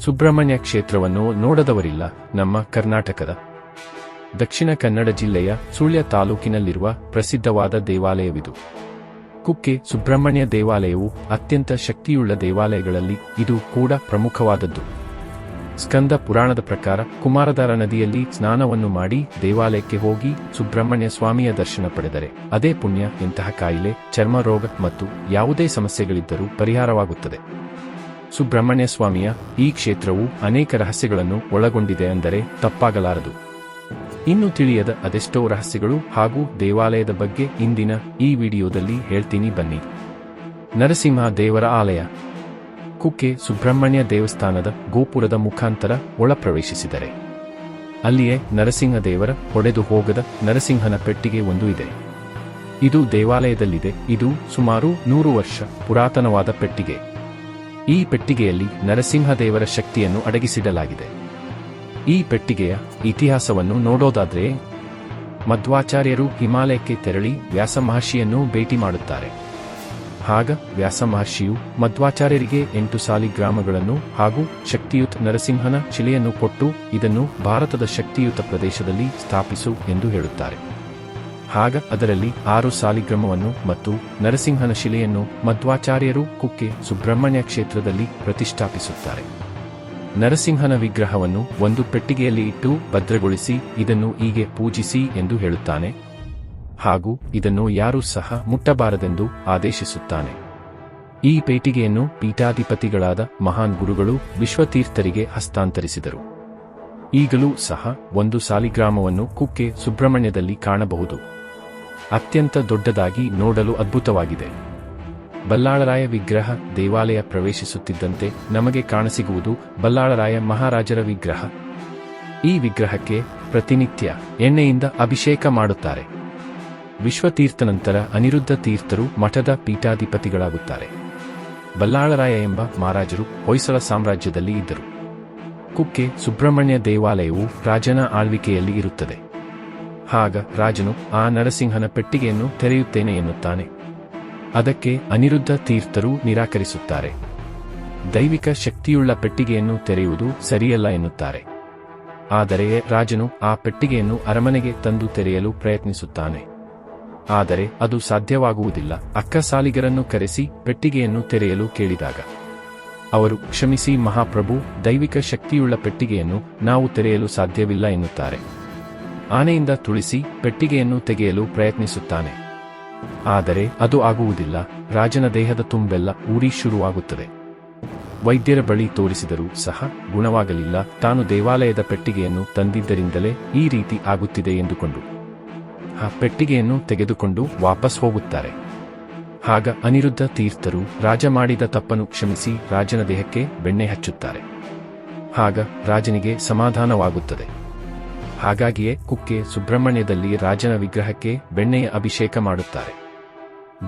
ಸುಬ್ರಹ್ಮಣ್ಯ ಕ್ಷೇತ್ರವನ್ನು ನೋಡದವರಿಲ್ಲ ನಮ್ಮ ಕರ್ನಾಟಕದ. ದಕ್ಷಿಣ ಕನ್ನಡ ಜಿಲ್ಲೆಯ ಸುಳ್ಯ ತಾಲೂಕಿನಲ್ಲಿರುವ ಪ್ರಸಿದ್ಧವಾದ ದೇವಾಲಯವಿದು. ಕುಕ್ಕೆ ಸುಬ್ರಹ್ಮಣ್ಯ ದೇವಾಲಯವು ಅತ್ಯಂತ ಶಕ್ತಿಯುಳ್ಳ ದೇವಾಲಯಗಳಲ್ಲಿ ಇದು ಕೂಡ ಪ್ರಮುಖವಾದದ್ದು. ಸ್ಕಂದ ಪುರಾಣದ ಪ್ರಕಾರ ಕುಮಾರಧಾರ ನದಿಯಲ್ಲಿ ಸ್ನಾನವನ್ನು ಮಾಡಿ ದೇವಾಲಯಕ್ಕೆ ಹೋಗಿ ಸುಬ್ರಹ್ಮಣ್ಯ ಸ್ವಾಮಿಯ ದರ್ಶನ ಪಡೆದರೆ ಅದೇ ಪುಣ್ಯ ಇಂತಹ ಕಾಯಿಲೆ ಚರ್ಮರೋಗ ಮತ್ತು ಯಾವುದೇ ಸಮಸ್ಯೆಗಳಿದ್ದರೂ ಪರಿಹಾರವಾಗುತ್ತದೆ. ಸುಬ್ರಹ್ಮಣ್ಯ ಸ್ವಾಮಿಯ ಈ ಕ್ಷೇತ್ರವು ಅನೇಕ ರಹಸ್ಯಗಳನ್ನು ಒಳಗೊಂಡಿದೆ ಅಂದರೆ ತಪ್ಪಾಗಲಾರದು. ಇನ್ನು ತಿಳಿಯದ ಅದೆಷ್ಟೋ ರಹಸ್ಯಗಳು ಹಾಗೂ ದೇವಾಲಯದ ಬಗ್ಗೆ ಇಂದಿನ ಈ ವಿಡಿಯೋದಲ್ಲಿ ಹೇಳ್ತೀನಿ ಬನ್ನಿ. ನರಸಿಂಹ ದೇವರ ಆಲಯ. ಕುಕ್ಕೆ ಸುಬ್ರಹ್ಮಣ್ಯ ದೇವಸ್ಥಾನದ ಗೋಪುರದ ಮುಖಾಂತರ ಒಳಪ್ರವೇಶಿಸಿದರೆ. ಅಲ್ಲಿಯೇ ನರಸಿಂಹ ದೇವರ ಹೊಡೆದು ಹೋಗದ ನರಸಿಂಹನ ಪೆಟ್ಟಿಗೆ ಒಂದು ಇದೆ. ಇದು ದೇವಾಲಯದಲ್ಲಿದೆ. ಇದು ಸುಮಾರು ನೂರು ವರ್ಷ ಪುರಾತನವಾದ ಪೆಟ್ಟಿಗೆ. ಈ ಪೆಟ್ಟಿಗೆಯಲ್ಲಿ ನರಸಿಂಹದೇವರ ಶಕ್ತಿಯನ್ನು ಅಡಗಿಸಿಡಲಾಗಿದೆ. ಈ ಪೆಟ್ಟಿಗೆಯ ಇತಿಹಾಸವನ್ನು ನೋಡೋದಾದ್ರೆ, ಮಧ್ವಾಚಾರ್ಯರು ಹಿಮಾಲಯಕ್ಕೆ ತೆರಳಿ ವ್ಯಾಸ ಮಹರ್ಷಿಯನ್ನು ಭೇಟಿ ಮಾಡುತ್ತಾರೆ. ಆಗ ವ್ಯಾಸ ಮಹರ್ಷಿಯು ಮಧ್ವಾಚಾರ್ಯರಿಗೆ ಎಂಟು ಸಾಲಿಗ್ರಾಮಗಳನ್ನು ಹಾಗೂ ಶಕ್ತಿಯುತ ನರಸಿಂಹನ ಶಿಲೆಯನ್ನು ಕೊಟ್ಟು ಇದನ್ನು ಭಾರತದ ಶಕ್ತಿಯುತ ಪ್ರದೇಶದಲ್ಲಿ ಸ್ಥಾಪಿಸು ಎಂದು ಹೇಳುತ್ತಾರೆ. ಆಗ ಅದರಲ್ಲಿ ಆರು ಸಾಲಿಗ್ರಾಮವನ್ನು ಮತ್ತು ನರಸಿಂಹನ ಶಿಲೆಯನ್ನು ಮಧ್ವಾಚಾರ್ಯರು ಕುಕ್ಕೆ ಸುಬ್ರಹ್ಮಣ್ಯ ಕ್ಷೇತ್ರದಲ್ಲಿ ಪ್ರತಿಷ್ಠಾಪಿಸುತ್ತಾರೆ. ನರಸಿಂಹನ ವಿಗ್ರಹವನ್ನು ಒಂದು ಪೆಟ್ಟಿಗೆಯಲ್ಲಿ ಇಟ್ಟು ಭದ್ರಗೊಳಿಸಿ ಇದನ್ನು ಹೀಗೆ ಪೂಜಿಸಿ ಎಂದು ಹೇಳುತ್ತಾನೆ. ಹಾಗೂ ಇದನ್ನು ಯಾರೂ ಸಹ ಮುಟ್ಟಬಾರದೆಂದು ಆದೇಶಿಸುತ್ತಾನೆ. ಈ ಪೇಟಿಗೆಯನ್ನು ಪೀಠಾಧಿಪತಿಗಳಾದ ಮಹಾನ್ ಗುರುಗಳು ವಿಶ್ವತೀರ್ಥರಿಗೆ ಹಸ್ತಾಂತರಿಸಿದರು. ಈಗಲೂ ಸಹ ಒಂದು ಸಾಲಿಗ್ರಾಮವನ್ನು ಕುಕ್ಕೆ ಸುಬ್ರಹ್ಮಣ್ಯದಲ್ಲಿ ಕಾಣಬಹುದು. ಅತ್ಯಂತ ದೊಡ್ಡದಾಗಿ ನೋಡಲು ಅದ್ಭುತವಾಗಿದೆ. ಬಲ್ಲಾಳರಾಯ ವಿಗ್ರಹ ದೇವಾಲಯ ಪ್ರವೇಶಿಸುತ್ತಿದ್ದಂತೆ ನಮಗೆ ಕಾಣಸಿಗುವುದು ಬಲ್ಲಾಳರಾಯ ಮಹಾರಾಜರ ವಿಗ್ರಹ. ಈ ವಿಗ್ರಹಕ್ಕೆ ಪ್ರತಿನಿತ್ಯ ಎಣ್ಣೆಯಿಂದ ಅಭಿಷೇಕ ಮಾಡುತ್ತಾರೆ. ವಿಶ್ವತೀರ್ಥ ನಂತರ ಅನಿರುದ್ಧ ತೀರ್ಥರು ಮಠದ ಪೀಠಾಧಿಪತಿಗಳಾಗುತ್ತಾರೆ. ಬಲ್ಲಾಳರಾಯ ಎಂಬ ಮಹಾರಾಜರು ಹೊಯ್ಸಳ ಸಾಮ್ರಾಜ್ಯದಲ್ಲಿ ಇದ್ದರು. ಕುಕ್ಕೆ ಸುಬ್ರಹ್ಮಣ್ಯ ದೇವಾಲಯವು ರಾಜನ ಆಳ್ವಿಕೆಯಲ್ಲಿ ಇರುತ್ತದೆ. ಆಗ ರಾಜನು ಆ ನರಸಿಂಹನ ಪೆಟ್ಟಿಗೆಯನ್ನು ತೆರೆಯುತ್ತೇನೆ ಎನ್ನುತ್ತಾನೆ. ಅದಕ್ಕೆ ಅನಿರುದ್ಧ ತೀರ್ಥರು ನಿರಾಕರಿಸುತ್ತಾರೆ. ದೈವಿಕ ಶಕ್ತಿಯುಳ್ಳ ಪೆಟ್ಟಿಗೆಯನ್ನು ತೆರೆಯುವುದು ಸರಿಯಲ್ಲ ಎನ್ನುತ್ತಾರೆ. ಆದರೆ ರಾಜನು ಆ ಪೆಟ್ಟಿಗೆಯನ್ನು ಅರಮನೆಗೆ ತಂದು ತೆರೆಯಲು ಪ್ರಯತ್ನಿಸುತ್ತಾನೆ. ಆದರೆ ಅದು ಸಾಧ್ಯವಾಗುವುದಿಲ್ಲ. ಅಕ್ಕ ಸಾಲಿಗರನ್ನು ಕರೆಸಿ ಪೆಟ್ಟಿಗೆಯನ್ನು ತೆರೆಯಲು ಕೇಳಿದಾಗ, ಅವರು ಕ್ಷಮಿಸಿ ಮಹಾಪ್ರಭು, ದೈವಿಕ ಶಕ್ತಿಯುಳ್ಳ ಪೆಟ್ಟಿಗೆಯನ್ನು ನಾವು ತೆರೆಯಲು ಸಾಧ್ಯವಿಲ್ಲ ಎನ್ನುತ್ತಾರೆ. ಆನೆಯಿಂದ ತುಳಿಸಿ ಪೆಟ್ಟಿಗೆಯನ್ನು ತೆಗೆಯಲು ಪ್ರಯತ್ನಿಸುತ್ತಾನೆ. ಆದರೆ ಅದು ಆಗುವುದಿಲ್ಲ, ರಾಜನ ದೇಹದ ತುಂಬೆಲ್ಲ ಊರಿ ಶುರುವಾಗುತ್ತದೆ. ವೈದ್ಯರ ಬಳಿ ತೋರಿಸಿದರೂ ಸಹ ಗುಣವಾಗಲಿಲ್ಲ, ತಾನು ದೇವಾಲಯದ ಪೆಟ್ಟಿಗೆಯನ್ನು ತಂದಿದ್ದರಿಂದಲೇ ಈ ರೀತಿ ಆಗುತ್ತಿದೆ ಎಂದುಕೊಂಡು. ಆ ಪೆಟ್ಟಿಗೆಯನ್ನು ತೆಗೆದುಕೊಂಡು ವಾಪಸ್ ಹೋಗುತ್ತಾರೆ. ಆಗ ಅನಿರುದ್ಧ ತೀರ್ಥರು ರಾಜ ಮಾಡಿದ ತಪ್ಪನ್ನು ಕ್ಷಮಿಸಿ ರಾಜನ ದೇಹಕ್ಕೆ ಬೆಣ್ಣೆ ಹಚ್ಚುತ್ತಾರೆ. ಆಗ ರಾಜನಿಗೆ ಸಮಾಧಾನವಾಗುತ್ತದೆ. ಹಾಗಾಗಿಯೇ ಕುಕ್ಕೆ ಸುಬ್ರಹ್ಮಣ್ಯದಲ್ಲಿ ರಾಜನ ವಿಗ್ರಹಕ್ಕೆ ಬೆಣ್ಣೆಯ ಅಭಿಷೇಕ ಮಾಡುತ್ತಾರೆ.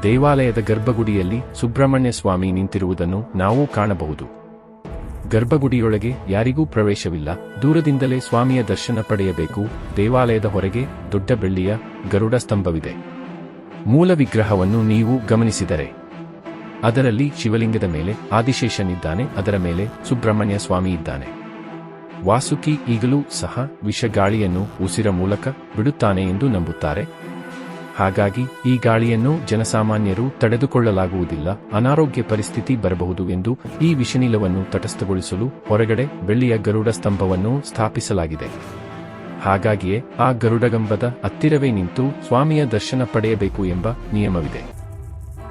ದೇವಾಲಯದ ಗರ್ಭಗುಡಿಯಲ್ಲಿ ಸುಬ್ರಹ್ಮಣ್ಯ ಸ್ವಾಮಿ ನಿಂತಿರುವುದನ್ನು ನಾವು ಕಾಣಬಹುದು. ಗರ್ಭಗುಡಿಯೊಳಗೆ ಯಾರಿಗೂ ಪ್ರವೇಶವಿಲ್ಲ. ದೂರದಿಂದಲೇ ಸ್ವಾಮಿಯ ದರ್ಶನ ಪಡೆಯಬೇಕು. ದೇವಾಲಯದ ಹೊರಗೆ ದೊಡ್ಡ ಬೆಳ್ಳಿಯ ಗರುಡ ಸ್ತಂಭವಿದೆ. ಮೂಲ ವಿಗ್ರಹವನ್ನು ನೀವು ಗಮನಿಸಿದರೆ ಅದರಲ್ಲಿ ಶಿವಲಿಂಗದ ಮೇಲೆ ಆದಿಶೇಷನಿದ್ದಾನೆ. ಅದರ ಮೇಲೆ ಸುಬ್ರಹ್ಮಣ್ಯ ಸ್ವಾಮಿ ಇದ್ದಾನೆ. ವಾಸುಕಿ ಈಗಲೂ ಸಹ ವಿಷಗಾಳಿಯನ್ನು ಉಸಿರ ಮೂಲಕ ಬಿಡುತ್ತಾನೆ ಎಂದು ನಂಬುತ್ತಾರೆ. ಹಾಗಾಗಿ ಈ ಗಾಳಿಯನ್ನು ಜನಸಾಮಾನ್ಯರು ತಡೆದುಕೊಳ್ಳಲಾಗುವುದಿಲ್ಲ, ಅನಾರೋಗ್ಯ ಪರಿಸ್ಥಿತಿ ಬರಬಹುದು ಎಂದು ಈ ವಿಷನಿಲವನ್ನು ತಟಸ್ಥಗೊಳಿಸಲು ಹೊರಗಡೆ ಬೆಳ್ಳಿಯ ಗರುಡ ಸ್ತಂಭವನ್ನು ಸ್ಥಾಪಿಸಲಾಗಿದೆ. ಹಾಗಾಗಿಯೇ ಆ ಗರುಡಗಂಬದ ಹತ್ತಿರವೇ ನಿಂತು ಸ್ವಾಮಿಯ ದರ್ಶನ ಪಡೆಯಬೇಕು ಎಂಬ ನಿಯಮವಿದೆ.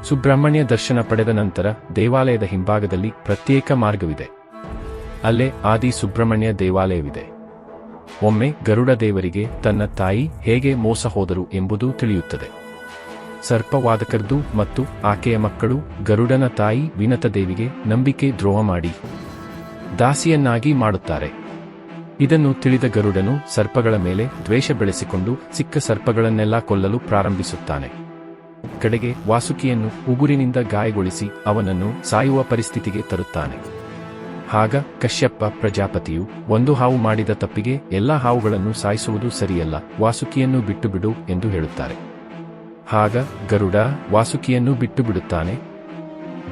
ಸುಬ್ರಹ್ಮಣ್ಯ ದರ್ಶನ ಪಡೆದ ನಂತರ ದೇವಾಲಯದ ಹಿಂಭಾಗದಲ್ಲಿ ಪ್ರತ್ಯೇಕ ಮಾರ್ಗವಿದೆ. ಅಲ್ಲೇ ಆದಿ ಸುಬ್ರಹ್ಮಣ್ಯ ದೇವಾಲಯವಿದೆ. ಒಮ್ಮೆ ಗರುಡ ದೇವರಿಗೆ ತನ್ನ ತಾಯಿ ಹೇಗೆ ಮೋಸ ಹೋದರು ಎಂಬುದು ತಿಳಿಯುತ್ತದೆ. ಸರ್ಪವಾದಕರದು ಮತ್ತು ಆಕೆಯ ಮಕ್ಕಳು ಗರುಡನ ತಾಯಿ ವಿನತ ದೇವಿಗೆ ನಂಬಿಕೆ ದ್ರೋಹ ಮಾಡಿ ದಾಸಿಯನ್ನಾಗಿ ಮಾಡುತ್ತಾರೆ. ಇದನ್ನು ತಿಳಿದ ಗರುಡನು ಸರ್ಪಗಳ ಮೇಲೆ ದ್ವೇಷ ಬೆಳೆಸಿಕೊಂಡು ಸಿಕ್ಕ ಸರ್ಪಗಳನ್ನೆಲ್ಲ ಕೊಲ್ಲಲು ಪ್ರಾರಂಭಿಸುತ್ತಾನೆ. ಕಡೆಗೆ ವಾಸುಕಿಯನ್ನು ಉಗುರಿನಿಂದ ಗಾಯಗೊಳಿಸಿ ಅವನನ್ನು ಸಾಯುವ ಪರಿಸ್ಥಿತಿಗೆ ತರುತ್ತಾನೆ. ಆಗ ಕಶ್ಯಪ್ಪ ಪ್ರಜಾಪತಿಯು ಒಂದು ಹಾವು ಮಾಡಿದ ತಪ್ಪಿಗೆ ಎಲ್ಲಾ ಹಾವುಗಳನ್ನು ಸಾಯಿಸುವುದು ಸರಿಯಲ್ಲ, ವಾಸುಕಿಯನ್ನು ಬಿಟ್ಟು ಬಿಡು ಎಂದು ಹೇಳುತ್ತಾರೆ. ಆಗ ಗರುಡ ವಾಸುಕಿಯನ್ನು ಬಿಟ್ಟು ಬಿಡುತ್ತಾನೆ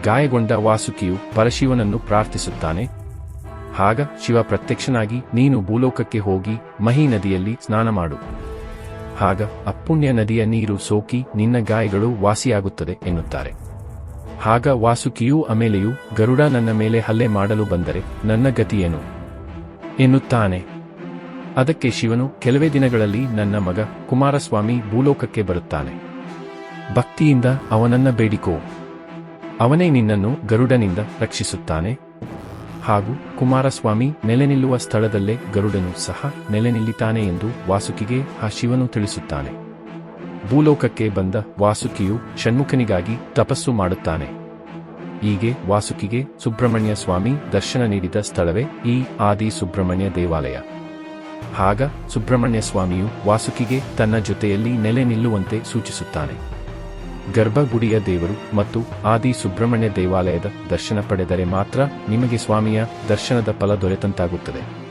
ಗಾಯಗೊಂಡ ವಾಸುಕಿಯು ಪರಶಿವನನ್ನು ಪ್ರಾರ್ಥಿಸುತ್ತಾನೆ. ಆಗ ಶಿವ ಪ್ರತ್ಯಕ್ಷನಾಗಿ, ನೀನು ಭೂಲೋಕಕ್ಕೆ ಹೋಗಿ ಮಹಿ ನದಿಯಲ್ಲಿ ಸ್ನಾನ ಮಾಡು. ಆಗ ಅಪ್ಪುಣ್ಯ ನದಿಯ ನೀರು ಸೋಕಿ ನಿನ್ನ ಗಾಯಗಳು ವಾಸಿಯಾಗುತ್ತದೆ ಎನ್ನುತ್ತಾರೆ. ಆಗ ವಾಸುಕಿಯೂ ಅಮೇಲೆಯೂ, ಗರುಡ ನನ್ನ ಮೇಲೆ ಹಲ್ಲೆ ಮಾಡಲು ಬಂದರೆ ನನ್ನ ಗತಿಯೇನು ಎನ್ನುತ್ತಾನೆ. ಅದಕ್ಕೆ ಶಿವನು, ಕೆಲವೇ ದಿನಗಳಲ್ಲಿ ನನ್ನ ಮಗ, ಕುಮಾರಸ್ವಾಮಿ, ಭೂಲೋಕಕ್ಕೆ ಬರುತ್ತಾನೆ. ಭಕ್ತಿಯಿಂದ ಅವನನ್ನ ಬೇಡಿಕೋ. ಅವನೇ ನಿನ್ನನ್ನು ಗರುಡನಿಂದ ರಕ್ಷಿಸುತ್ತಾನೆ. ಹಾಗೂ ಕುಮಾರಸ್ವಾಮಿ ನೆಲೆ ನಿಲ್ಲುವ ಸ್ಥಳದಲ್ಲೇ ಗರುಡನು ಸಹ ನೆಲೆ ನಿಲ್ಲಿತಾನೆ ಎಂದು ವಾಸುಕಿಗೆ ಆ ಶಿವನು ತಿಳಿಸುತ್ತಾನೆ. ಭೂಲೋಕಕ್ಕೆ ಬಂದ ವಾಸುಕಿಯು ಷಣ್ಮುಖನಿಗಾಗಿ ತಪಸ್ಸು ಮಾಡುತ್ತಾನೆ. ಹೀಗೆ ವಾಸುಕಿಗೆ ಸುಬ್ರಹ್ಮಣ್ಯ ಸ್ವಾಮಿ ದರ್ಶನ ನೀಡಿದ ಸ್ಥಳವೇ ಈ ಆದಿ ಸುಬ್ರಹ್ಮಣ್ಯ ದೇವಾಲಯ. ಆಗ ಸುಬ್ರಹ್ಮಣ್ಯ ಸ್ವಾಮಿಯು ವಾಸುಕಿಗೆ ತನ್ನ ಜೊತೆಯಲ್ಲಿ ನೆಲೆ ನಿಲ್ಲುವಂತೆ ಸೂಚಿಸುತ್ತಾನೆ. ಗರ್ಭಗುಡಿಯ ದೇವರು ಮತ್ತು ಆದಿ ಸುಬ್ರಹ್ಮಣ್ಯ ದೇವಾಲಯದ ದರ್ಶನ ಪಡೆದರೆ ಮಾತ್ರ ನಿಮಗೆ ಸ್ವಾಮಿಯ ದರ್ಶನದ ಫಲ ದೊರೆತಂತಾಗುತ್ತದೆ.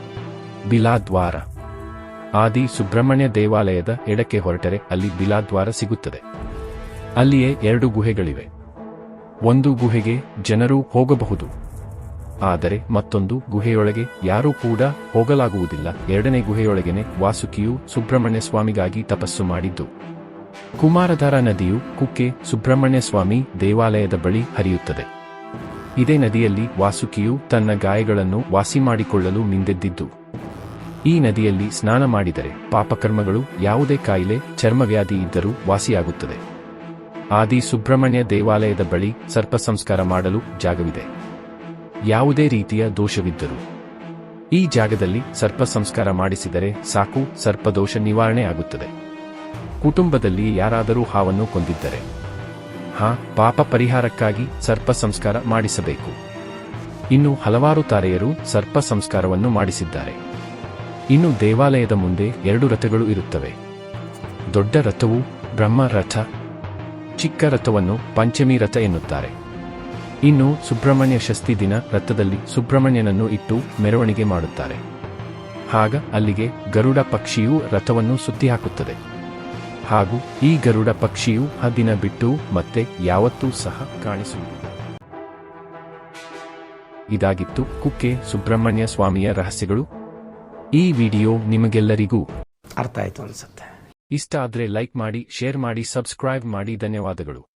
ಬಿಲಾದ್ವಾರ. ಆದಿ ಸುಬ್ರಹ್ಮಣ್ಯ ದೇವಾಲಯದ ಎಡಕ್ಕೆ ಹೊರಟರೆ ಅಲ್ಲಿ ಬಿಲಾದ್ವಾರ ಸಿಗುತ್ತದೆ. ಅಲ್ಲಿಯೇ ಎರಡು ಗುಹೆಗಳಿವೆ. ಒಂದು ಗುಹೆಗೆ ಜನರು ಹೋಗಬಹುದು. ಆದರೆ ಮತ್ತೊಂದು ಗುಹೆಯೊಳಗೆ ಯಾರೂ ಕೂಡ ಹೋಗಲಾಗುವುದಿಲ್ಲ. ಎರಡನೇ ಗುಹೆಯೊಳಗೆನೆ ವಾಸುಕಿಯು ಸುಬ್ರಹ್ಮಣ್ಯ ಸ್ವಾಮಿಗಾಗಿ ತಪಸ್ಸು ಮಾಡಿದ್ದು. ಕುಮಾರಧಾರ ನದಿಯು ಕುಕ್ಕೆ ಸುಬ್ರಹ್ಮಣ್ಯ ಸ್ವಾಮಿ ದೇವಾಲಯದ ಬಳಿ ಹರಿಯುತ್ತದೆ. ಇದೇ ನದಿಯಲ್ಲಿ ವಾಸುಕಿಯು ತನ್ನ ಗಾಯಗಳನ್ನು ವಾಸಿ ಮಾಡಿಕೊಳ್ಳಲು ಮಿಂದೆದ್ದಿದ್ದು ಈ ನದಿಯಲ್ಲಿ ಸ್ನಾನ ಮಾಡಿದರೆ ಪಾಪಕರ್ಮಗಳು ಯಾವುದೇ ಕಾಯಿಲೆ, ಚರ್ಮವ್ಯಾಧಿ ಇದ್ದರೂ ವಾಸಿಯಾಗುತ್ತದೆ. ಆದಿ ಸುಬ್ರಹ್ಮಣ್ಯ ದೇವಾಲಯದ ಬಳಿ ಸರ್ಪ ಸಂಸ್ಕಾರ ಮಾಡಲು ಜಾಗವಿದೆ. ಯಾವುದೇ ರೀತಿಯ ದೋಷವಿದ್ದರೂ. ಈ ಜಾಗದಲ್ಲಿ ಸರ್ಪ ಸಂಸ್ಕಾರ ಮಾಡಿಸಿದರೆ ಸಾಕು ಸರ್ಪದೋಷ ನಿವಾರಣೆ ಆಗುತ್ತದೆ. ಕುಟುಂಬದಲ್ಲಿ ಯಾರಾದರೂ ಹಾವನ್ನು ಕೊಂದಿದ್ದರೆ. ಹಾ, ಪಾಪ ಪರಿಹಾರಕ್ಕಾಗಿ ಸರ್ಪ ಸಂಸ್ಕಾರ ಮಾಡಿಸಬೇಕು. ಇನ್ನು ಹಲವಾರು ತಾರೆಯರು ಸರ್ಪ ಸಂಸ್ಕಾರವನ್ನು ಮಾಡಿಸಿದ್ದಾರೆ. ಇನ್ನು ದೇವಾಲಯದ ಮುಂದೆ ಎರಡು ರಥಗಳು ಇರುತ್ತವೆ. ದೊಡ್ಡ ರಥವು ಬ್ರಹ್ಮ ರಥ, ಚಿಕ್ಕ ರಥವನ್ನು ಪಂಚಮಿ ರಥ ಎನ್ನುತ್ತಾರೆ. ಇನ್ನು ಸುಬ್ರಹ್ಮಣ್ಯ ಷಷ್ಠಿ ದಿನ ರಥದಲ್ಲಿ ಸುಬ್ರಹ್ಮಣ್ಯನನ್ನು ಇಟ್ಟು ಮೆರವಣಿಗೆ ಮಾಡುತ್ತಾರೆ. ಆಗ ಅಲ್ಲಿಗೆ ಗರುಡ ಪಕ್ಷಿಯು ರಥವನ್ನು ಸುತ್ತಿ ಹಾಕುತ್ತದೆ ಹಾಗೂ ಈ ಗರುಡ ಪಕ್ಷಿಯು ಆ ದಿನ ಬಿಟ್ಟು ಮತ್ತೆ ಯಾವತ್ತೂ ಸಹ ಕಾಣಿಸುವುದಿಲ್ಲ. ಇದಾಗಿತ್ತು ಕುಕ್ಕೆ ಸುಬ್ರಹ್ಮಣ್ಯ ಸ್ವಾಮಿಯ ರಹಸ್ಯಗಳು. ಈ ವಿಡಿಯೋ ನಿಮಗೆಲ್ಲರಿಗೂ ಅರ್ಥ ಆಯ್ತು ಅನ್ಸುತ್ತೆ. ಇಷ್ಟ ಆದ್ರೆ ಲೈಕ್ ಮಾಡಿ ಶೇರ್ ಮಾಡಿ ಸಬ್ಸ್ಕ್ರೈಬ್ ಮಾಡಿ. ಧನ್ಯವಾದಗಳು.